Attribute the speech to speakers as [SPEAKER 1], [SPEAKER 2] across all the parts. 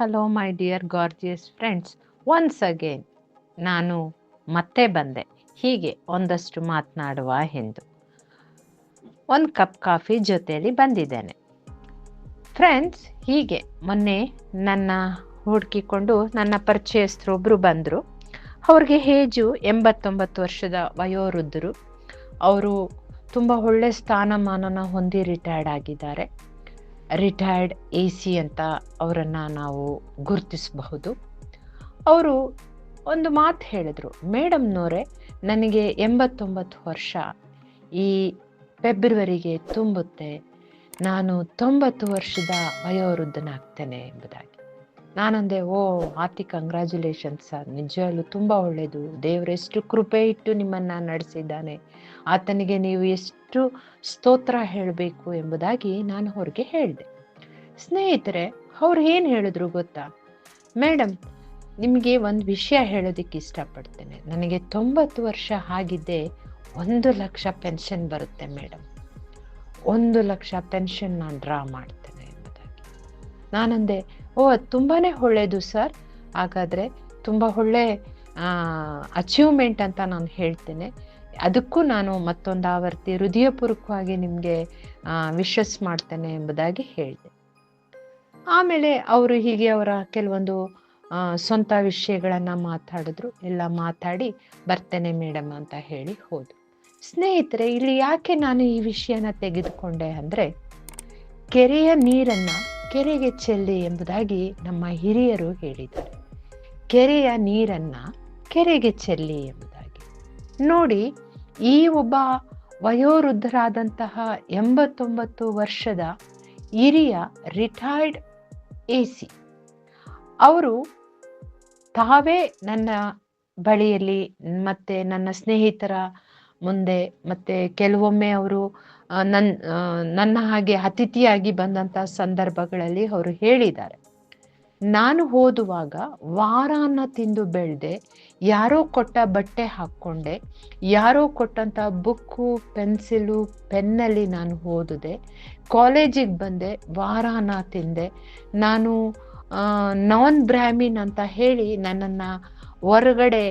[SPEAKER 1] Hello, my dear gorgeous friends. Once again, ನಾನು ಮತ್ತೆ ಬಂದೆ. ಹೀಗೆ ಒಂದಷ್ಟು ಮಾತನಾಡುವ ಎಂದು ಒಂದು ಕಪ್ ಕಾಫಿ ಜೊತೆಯಲ್ಲಿ ಬಂದಿದ್ದೇನೆ. ಫ್ರೆಂಡ್ಸ್, ಹೀಗೆ ಮೊನ್ನೆ ನನ್ನ ಹುಡುಕಿಕೊಂಡು ನನ್ನ ಪರಿಚಯಸ್ಥರೊಬ್ಬರು ಬಂದರು. ಅವ್ರಿಗೆ ಹೇಜು ಎಂಬತ್ತೊಂಬತ್ತು ವರ್ಷದ ವಯೋವೃದ್ಧರು. ಅವರು ತುಂಬ ಒಳ್ಳೆ ಸ್ಥಾನಮಾನನ ಹೊಂದಿ ರಿಟೈರ್ಡ್ ಆಗಿದ್ದಾರೆ. ರಿಟೈರ್ಡ್ ಎ ಸಿ ಅಂತ ಅವರನ್ನು ನಾವು ಗುರುತಿಸಬಹುದು. ಅವರು ಒಂದು ಮಾತು ಹೇಳಿದರು. ಮೇಡಮ್ನವರೇ, ನನಗೆ ಎಂಬತ್ತೊಂಬತ್ತು ವರ್ಷ. ಈ ಫೆಬ್ರವರಿಗೆ ತುಂಬುತ್ತೆ. ನಾನು ತೊಂಬತ್ತು ವರ್ಷದ ವಯೋವೃದ್ಧನಾಗ್ತೇನೆ ಎಂಬುದಾಗಿ. ನಾನಂದೆ, ಓ ಆತಿ ಕಂಗ್ರ್ಯಾಚುಲೇಷನ್ಸ್ ಸರ್. ತುಂಬಾ ತುಂಬ ಒಳ್ಳೆಯದು ದೇವರೆಷ್ಟು ಕೃಪೆ ಇಟ್ಟು ನಿಮ್ಮನ್ನು ನಡೆಸಿದ್ದಾನೆ. ಆತನಿಗೆ ನೀವು ಎಷ್ಟು ಸ್ತೋತ್ರ ಹೇಳಬೇಕು ಎಂಬುದಾಗಿ ನಾನು ಅವ್ರಿಗೆ ಹೇಳಿದೆ. ಸ್ನೇಹಿತರೆ, ಅವ್ರು ಏನು ಹೇಳಿದ್ರು ಗೊತ್ತಾ? ಮೇಡಮ್ ನಿಮಗೆ ಒಂದು ವಿಷಯ ಹೇಳೋದಕ್ಕೆ ಇಷ್ಟಪಡ್ತೇನೆ. ನನಗೆ ತೊಂಬತ್ತು ವರ್ಷ ಆಗಿದ್ದೆ ಒಂದು ಲಕ್ಷ ಪೆನ್ಷನ್ ಬರುತ್ತೆ ಮೇಡಮ್ ಒಂದು ಲಕ್ಷ ಪೆನ್ಷನ್ ನಾನು ಡ್ರಾ ಮಾಡ್ತೇನೆ ಎಂಬುದಾಗಿ. ನಾನಂದೆ ಓ, ಅದು ತುಂಬಾ ಒಳ್ಳೆಯದು ಸರ್. ಹಾಗಾದರೆ ತುಂಬ ಒಳ್ಳೆ ಅಚೀವ್ಮೆಂಟ್ ಅಂತ ನಾನು ಹೇಳ್ತೇನೆ. ಅದಕ್ಕೂ ನಾನು ಮತ್ತೊಂದು ಆವರ್ತಿ ಹೃದಯಪೂರ್ವಕವಾಗಿ ನಿಮಗೆ ವಿಶಸ್ ಮಾಡ್ತೇನೆ ಎಂಬುದಾಗಿ ಹೇಳಿದೆ. ಆಮೇಲೆ ಅವರು ಹೀಗೆ ಅವರ ಕೆಲವೊಂದು ಸ್ವಂತ ವಿಷಯಗಳನ್ನು ಮಾತಾಡಿದ್ರು. ಎಲ್ಲ ಮಾತಾಡಿ ಬರ್ತೇನೆ ಮೇಡಮ್ ಅಂತ ಹೇಳಿ ಹೋದರು. ಸ್ನೇಹಿತರೆ, ಇಲ್ಲಿ ಯಾಕೆ ನಾನು ಈ ವಿಷಯನ ತೆಗೆದುಕೊಂಡೆ ಅಂದರೆ, ಕೆರೆಯ ನೀರನ್ನು ಕೆರೆಗೆ ಚೆಲ್ಲಿ ಎಂಬುದಾಗಿ ನಮ್ಮ ಹಿರಿಯರು ಹೇಳಿದ್ದಾರೆ. ಕೆರೆಯ ನೀರನ್ನು ಕೆರೆಗೆ ಚೆಲ್ಲಿ ಎಂಬುದಾಗಿ. ನೋಡಿ, ಈ ಒಬ್ಬ ವಯೋವೃದ್ಧರಾದಂತಹ ಎಂಬತ್ತೊಂಬತ್ತು ವರ್ಷದ ಹಿರಿಯ ರಿಟೈರ್ಡ್ ಎ ಸಿ. ಅವರು ತಾವೇ ನನ್ನ ಬಳಿಯಲ್ಲಿ ಮತ್ತೆ ನನ್ನ ಸ್ನೇಹಿತರ ಮುಂದೆ ಮತ್ತೆ ಕೆಲವೊಮ್ಮೆ ಅವರು ನನ್ನ ನನ್ನ ಹಾಗೆ ಅತಿಥಿಯಾಗಿ ಬಂದಂಥ ಸಂದರ್ಭಗಳಲ್ಲಿ ಅವರು ಹೇಳಿದ್ದಾರೆ. ನಾನು ಓದುವಾಗ ವಾರಾನ ತಿಂದು ಬೆಳೆದೆ, ಯಾರೋ ಕೊಟ್ಟ ಬಟ್ಟೆ ಹಾಕ್ಕೊಂಡೆ, ಯಾರೋ ಕೊಟ್ಟಂಥ ಬುಕ್ಕು, ಪೆನ್ಸಿಲು, ಪೆನ್ನಲ್ಲಿ ನಾನು ಓದಿದೆ, ಕಾಲೇಜಿಗೆ ಬಂದೆ ವಾರಾನ ತಿಂದೆ, ನಾನು ನಾನ್ ಬ್ರಾಹ್ಮಿನ್ ಅಂತ ಹೇಳಿ ನನ್ನನ್ನು ಹೊರಗಡೆ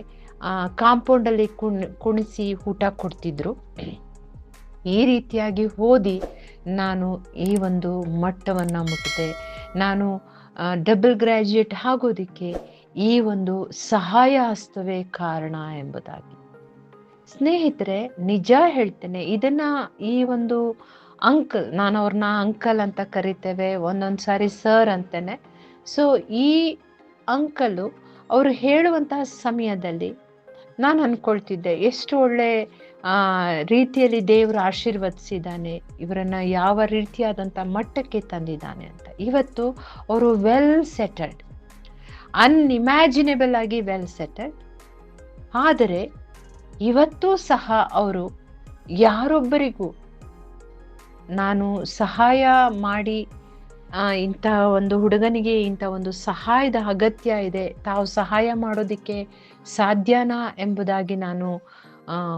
[SPEAKER 1] ಕಾಂಪೌಂಡಲ್ಲಿ ಕುಣ್, ಕುಣಿಸಿ ಊಟ ಕೊಡ್ತಿದ್ರು. ಈ ರೀತಿಯಾಗಿ ಓದಿ ನಾನು ಈ ಒಂದು ಮಟ್ಟವನ್ನು ಮುಟ್ಟಿದೆ ನಾನು ಡಬಲ್ ಗ್ರ್ಯಾಜುಯೇಟ್ ಆಗೋದಕ್ಕೆ ಈ ಒಂದು ಸಹಾಯ ಹಸ್ತವೇ ಕಾರಣ ಎಂಬುದಾಗಿ. ಸ್ನೇಹಿತರೆ, ನಿಜ ಹೇಳ್ತೇನೆ, ಇದನ್ನ ಈ ಒಂದು ಅಂಕಲ್ ನಾನು ಅವ್ರನ್ನ ಅಂಕಲ್ ಅಂತ ಕರಿತೇವೆ, ಒಂದೊಂದು ಸಾರಿ ಸರ್ ಅಂತೇನೆ. ಸೊ ಈ ಅಂಕಲು ಅವರು ಹೇಳುವಂತಹ ಸಮಯದಲ್ಲಿ ನಾನು ಅನ್ಕೊಳ್ತಿದ್ದೆ, ಎಷ್ಟು ಒಳ್ಳೆ ರೀತಿಯಲ್ಲಿ ದೇವರು ಆಶೀರ್ವದಿಸಿದ್ದಾನೆ, ಇವರನ್ನ ಯಾವ ರೀತಿಯಾದಂಥ ಮಟ್ಟಕ್ಕೆ ತಂದಿದ್ದಾನೆ ಅಂತ. ಇವತ್ತು ಅವರು ವೆಲ್ ಸೆಟಲ್ಡ್ ಅನ್ಇಮ್ಯಾಜಿನೇಬಲ್ ಆಗಿ ವೆಲ್ ಸೆಟಲ್ಡ್ ಆದರೆ ಇವತ್ತೂ ಸಹ ಅವರು ಯಾರೊಬ್ಬರಿಗೂ ನಾನು ಸಹಾಯ ಮಾಡಿ ಇಂಥ ಒಂದು ಹುಡುಗನಿಗೆ ಇಂಥ ಒಂದು ಸಹಾಯದ ಅಗತ್ಯ ಇದೆ, ತಾವು ಸಹಾಯ ಮಾಡೋದಕ್ಕೆ ಸಾಧ್ಯನಾ ಎಂಬುದಾಗಿ ನಾನು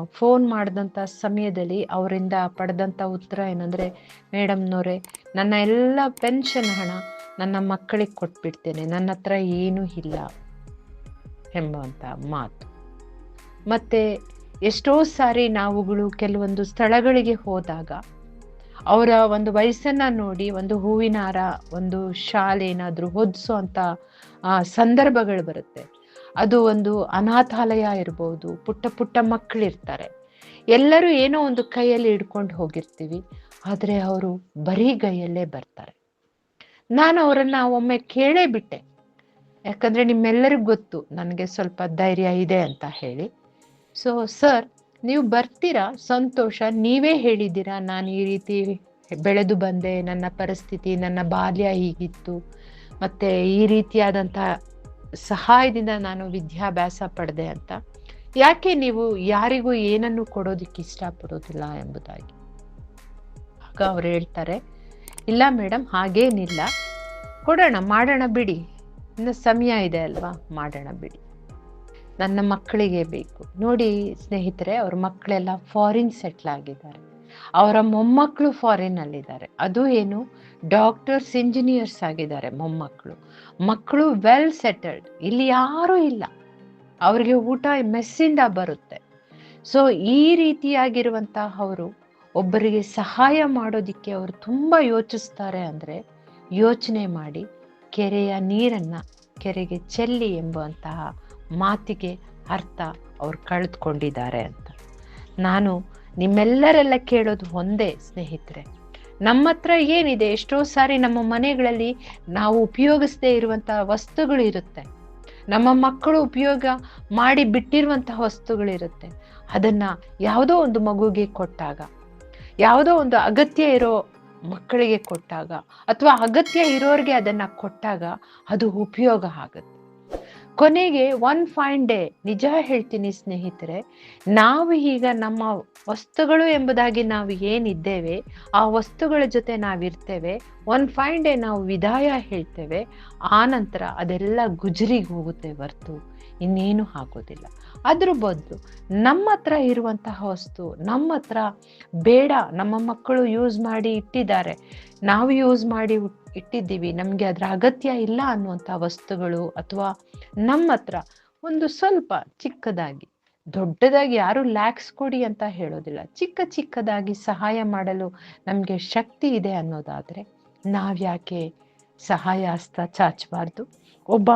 [SPEAKER 1] ಫೋನ್ ಮಾಡಿದಂಥ ಸಮಯದಲ್ಲಿ ಅವರಿಂದ ಪಡೆದಂಥ ಉತ್ತರ ಏನಂದರೆ, ಮೇಡಮ್ನವರೇ, ನನ್ನ ಎಲ್ಲ ಪೆನ್ಷನ್ ಹಣ ನನ್ನ ಮಕ್ಕಳಿಗೆ ಕೊಟ್ಬಿಡ್ತೇನೆ. ನನ್ನ ಹತ್ರ ಏನೂ ಇಲ್ಲ ಎಂಬುವಂಥ ಮಾತು. ಮತ್ತು ಎಷ್ಟೋ ಸಾರಿ ನಾವುಗಳು ಕೆಲವೊಂದು ಸ್ಥಳಗಳಿಗೆ ಹೋದಾಗ ಅವರ ಒಂದು ವಯಸ್ಸನ್ನು ನೋಡಿ, ಒಂದು ಹೂವಿನ ಹಾರ, ಒಂದು ಶಾಲೆ ಏನಾದರೂ ಹೊದಿಸೋ ಅಂಥ ಸಂದರ್ಭಗಳು ಬರುತ್ತೆ. ಅದು ಒಂದು ಅನಾಥಾಲಯ ಇರ್ಬೋದು, ಪುಟ್ಟ ಪುಟ್ಟ ಮಕ್ಕಳಿರ್ತಾರೆ ಎಲ್ಲರೂ ಏನೋ ಒಂದು ಕೈಯಲ್ಲಿ ಹಿಡ್ಕೊಂಡು ಹೋಗಿರ್ತೀವಿ, ಆದರೆ ಅವರು ಬರೀ ಗೈಯಲ್ಲೇ ಬರ್ತಾರೆ. ನಾನು ಅವರನ್ನು ಒಮ್ಮೆ ಕೇಳೇ ಬಿಟ್ಟೆ. ಯಾಕಂದರೆ ನಿಮ್ಮೆಲ್ಲರಿಗೂ ಗೊತ್ತು, ನನಗೆ ಸ್ವಲ್ಪ ಧೈರ್ಯ ಇದೆ ಅಂತ ಹೇಳಿ. ಸೊ ಸರ್, ನೀವು ಬರ್ತೀರಾ? ಸಂತೋಷ, ನೀವೇ ಹೇಳಿದ್ದೀರಾ? ನಾನು ಈ ರೀತಿ ಬೆಳೆದು ಬಂದೆ, ನನ್ನ ಪರಿಸ್ಥಿತಿ, ನನ್ನ ಬಾಲ್ಯ ಹೀಗಿತ್ತು, ಮತ್ತು ಈ ರೀತಿಯಾದಂಥ ಸಹಾಯದಿಂದ ನಾನು ವಿದ್ಯಾಭ್ಯಾಸ ಪಡೆದೆ ಅಂತ. ಯಾಕೆ ನೀವು ಯಾರಿಗೂ ಏನನ್ನು ಕೊಡೋದಕ್ಕೆ ಇಷ್ಟಪಡೋದಿಲ್ಲ ಎಂಬುದಾಗಿ? ಆಗ ಅವ್ರು ಹೇಳ್ತಾರೆ, ಇಲ್ಲ ಮೇಡಮ್ ಹಾಗೇನಿಲ್ಲ. ಕೊಡೋಣ, ಮಾಡೋಣ ಬಿಡಿ. ಇನ್ನು ಸಮಯ ಇದೆ ಅಲ್ವಾ? ಮಾಡೋಣ ಬಿಡಿ. ನನ್ನ ಮಕ್ಕಳಿಗೆ ಬೇಕು. ನೋಡಿ ಸ್ನೇಹಿತರೆ, ಅವ್ರ ಮಕ್ಕಳೆಲ್ಲ ಫಾರಿನ್ ಸೆಟ್ಲ್ ಆಗಿದ್ದಾರೆ. ಅವರ ಮೊಮ್ಮಕ್ಕಳು ಫಾರಿನಲ್ಲಿದ್ದಾರೆ ಅದು ಏನು? ಡಾಕ್ಟರ್ಸ್ ಇಂಜಿನಿಯರ್ಸ್ ಆಗಿದ್ದಾರೆ ಮೊಮ್ಮಕ್ಕಳು. ಮಕ್ಕಳು ವೆಲ್ ಸೆಟಲ್ಡ್ ಇಲ್ಲಿ ಯಾರೂ ಇಲ್ಲ. ಅವರಿಗೆ ಊಟ ಮೆಸ್ಸಿಂದ ಬರುತ್ತೆ. ಸೊ ಈ ರೀತಿಯಾಗಿರುವಂತಹ ಅವರು ಒಬ್ಬರಿಗೆ ಸಹಾಯ ಮಾಡೋದಿಕ್ಕೆ ಅವರು ತುಂಬ ಯೋಚಿಸ್ತಾರೆ ಅಂದರೆ ಯೋಚನೆ ಮಾಡಿ ಕೆರೆಯ ನೀರನ್ನ ಕೆರೆಗೆ ಚೆಲ್ಲಿ ಎಂಬುವಂತಹ ಮಾತಿಗೆ ಅರ್ಥ ಅವ್ರು ಕಳೆದುಕೊಂಡಿದ್ದಾರೆ ಅಂತ. ನಾನು ನಿಮ್ಮೆಲ್ಲರೆಲ್ಲ ಕೇಳೋದು ಒಂದೇ ಸ್ನೇಹಿತರೆ. ನಮ್ಮ ಹತ್ರ ಏನಿದೆ? ಎಷ್ಟೋ ಸಾರಿ ನಮ್ಮ ಮನೆಗಳಲ್ಲಿ ನಾವು ಉಪಯೋಗಿಸದೇ ಇರುವಂತಹ ವಸ್ತುಗಳು ಇರುತ್ತೆ ನಮ್ಮ ಮಕ್ಕಳು ಉಪಯೋಗ ಮಾಡಿ ಬಿಟ್ಟಿರುವಂತಹ ವಸ್ತುಗಳಿರುತ್ತೆ. ಅದನ್ನ ಯಾವುದೋ ಒಂದು ಮಗುಗೆ ಕೊಟ್ಟಾಗ, ಯಾವುದೋ ಒಂದು ಅಗತ್ಯ ಇರೋ ಮಕ್ಕಳಿಗೆ ಕೊಟ್ಟಾಗ ಅಥವಾ ಅಗತ್ಯ ಇರೋರಿಗೆ ಅದನ್ನ ಕೊಟ್ಟಾಗ ಅದು ಉಪಯೋಗ ಆಗುತ್ತೆ. ಕೊನೆಗೆ ಒನ್ ಫೈನ್ ಡೇ ನಿಜ ಹೇಳ್ತೀನಿ ಸ್ನೇಹಿತರೆ, ನಾವು ಈಗ ನಮ್ಮ ವಸ್ತುಗಳು ಎಂಬುದಾಗಿ ನಾವು ಏನಿದ್ದೇವೆ, ಆ ವಸ್ತುಗಳ ಜೊತೆ ನಾವಿರ್ತೇವೆ ಒನ್ ಫೈನ್ ಡೇ ನಾವು ವಿದಾಯ ಹೇಳ್ತೇವೆ, ಆ ನಂತರ ಅದೆಲ್ಲ ಗುಜರಿಗೆ ಹೋಗುತ್ತೆ ಹೊರ್ತು, ಇನ್ನೇನು ಆಗೋದಿಲ್ಲ. ಅದ್ರ ಬದಲು ನಮ್ಮ ಹತ್ರ ಇರುವಂತಹ ವಸ್ತು, ನಮ್ಮ ಹತ್ರ ಬೇಡ, ನಮ್ಮ ಮಕ್ಕಳು ಯೂಸ್ ಮಾಡಿ ಇಟ್ಟಿದ್ದಾರೆ, ನಾವು ಯೂಸ್ ಮಾಡಿ ಇಟ್ಟಿದ್ದೀವಿ. ನಮಗೆ ಅದರ ಅಗತ್ಯ ಇಲ್ಲ ಅನ್ನುವಂಥ ವಸ್ತುಗಳು ಅಥವಾ ನಮ್ಮ ಹತ್ರ ಒಂದು ಸ್ವಲ್ಪ ಚಿಕ್ಕದಾಗಿ, ದೊಡ್ಡದಾಗಿ ಯಾರು ಲ್ಯಾಕ್ಸ್ ಕೊಡಿ ಅಂತ ಹೇಳೋದಿಲ್ಲ. ಚಿಕ್ಕ ಚಿಕ್ಕದಾಗಿ ಸಹಾಯ ಮಾಡಲು ನಮಗೆ ಶಕ್ತಿ ಇದೆ ಅನ್ನೋದಾದರೆ ನಾವ್ಯಾಕೆ ಸಹಾಯ ಹಸ್ತ ಚಾಚಬಾರ್ದು? ಒಬ್ಬ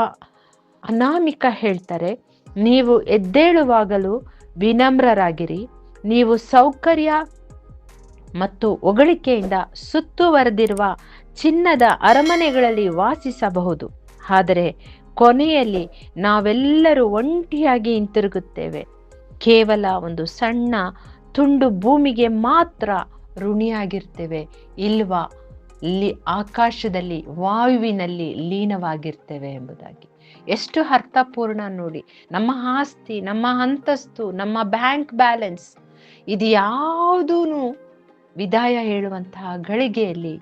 [SPEAKER 1] ಅನಾಮಿಕ ಹೇಳ್ತಾರೆ, ನೀವು ಎದ್ದೇಳುವಾಗಲೂ ವಿನಮ್ರರಾಗಿರಿ. ನೀವು ಸೌಕರ್ಯ ಮತ್ತು ಹೊಗಳಿಕೆಯಿಂದ ಸುತ್ತುವರೆದಿರುವ ಚಿನ್ನದ ಅರಮನೆಗಳಲ್ಲಿ ವಾಸಿಸಬಹುದು. ಆದರೆ ಕೊನೆಯಲ್ಲಿ ನಾವೆಲ್ಲರೂ ಒಂಟಿಯಾಗಿ ಹಿಂತಿರುಗುತ್ತೇವೆ. ಕೇವಲ ಒಂದು ಸಣ್ಣ ತುಂಡು ಭೂಮಿಗೆ ಮಾತ್ರ ಋಣಿಯಾಗಿರ್ತೇವೆ. ಇಲ್ವಾ? ಲಿ, ಆಕಾಶದಲ್ಲಿ, ವಾಯುವಿನಲ್ಲಿ ಲೀನವಾಗಿರ್ತೇವೆ ಎಂಬುದಾಗಿ. ಎಷ್ಟು ಅರ್ಥಪೂರ್ಣ ನೋಡಿ. ನಮ್ಮ ಆಸ್ತಿ, ನಮ್ಮ ಅಂತಸ್ತು, ನಮ್ಮ ಬ್ಯಾಂಕ್ ಬ್ಯಾಲೆನ್ಸ್. ಇದು ಯಾವುದೂ ವಿದಾಯ ಹೇಳುವಂತಹ ಗಳಿಗೆಯಲ್ಲಿ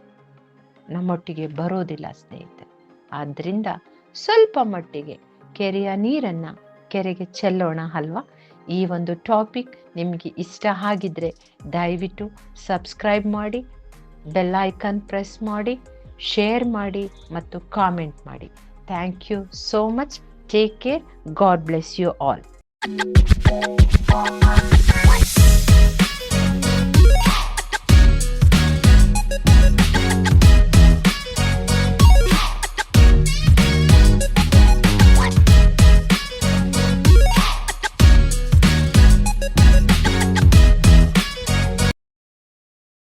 [SPEAKER 1] ನಮ್ಮೊಟ್ಟಿಗೆ ಬರೋದಿಲ್ಲ ಸ್ನೇಹಿತರೆ. ಆದ್ದರಿಂದ ಸ್ವಲ್ಪ ಮಟ್ಟಿಗೆ ಕೆರೆಯ ನೀರನ್ನು ಕೆರೆಗೆ ಚೆಲ್ಲೋಣ ಅಲ್ವಾ? ಈ ಒಂದು ಟಾಪಿಕ್ ನಿಮಗೆ ಇಷ್ಟ ಆಗಿದ್ರೆ ದಯವಿಟ್ಟು ಸಬ್ಸ್ಕ್ರೈಬ್ ಮಾಡಿ, ಬೆಲ್ ಐಕನ್ ಪ್ರೆಸ್ ಮಾಡಿ, ಶೇರ್ ಮಾಡಿ ಮತ್ತು ಕಾಮೆಂಟ್ ಮಾಡಿ. Thank you so much. Take care. God bless you all.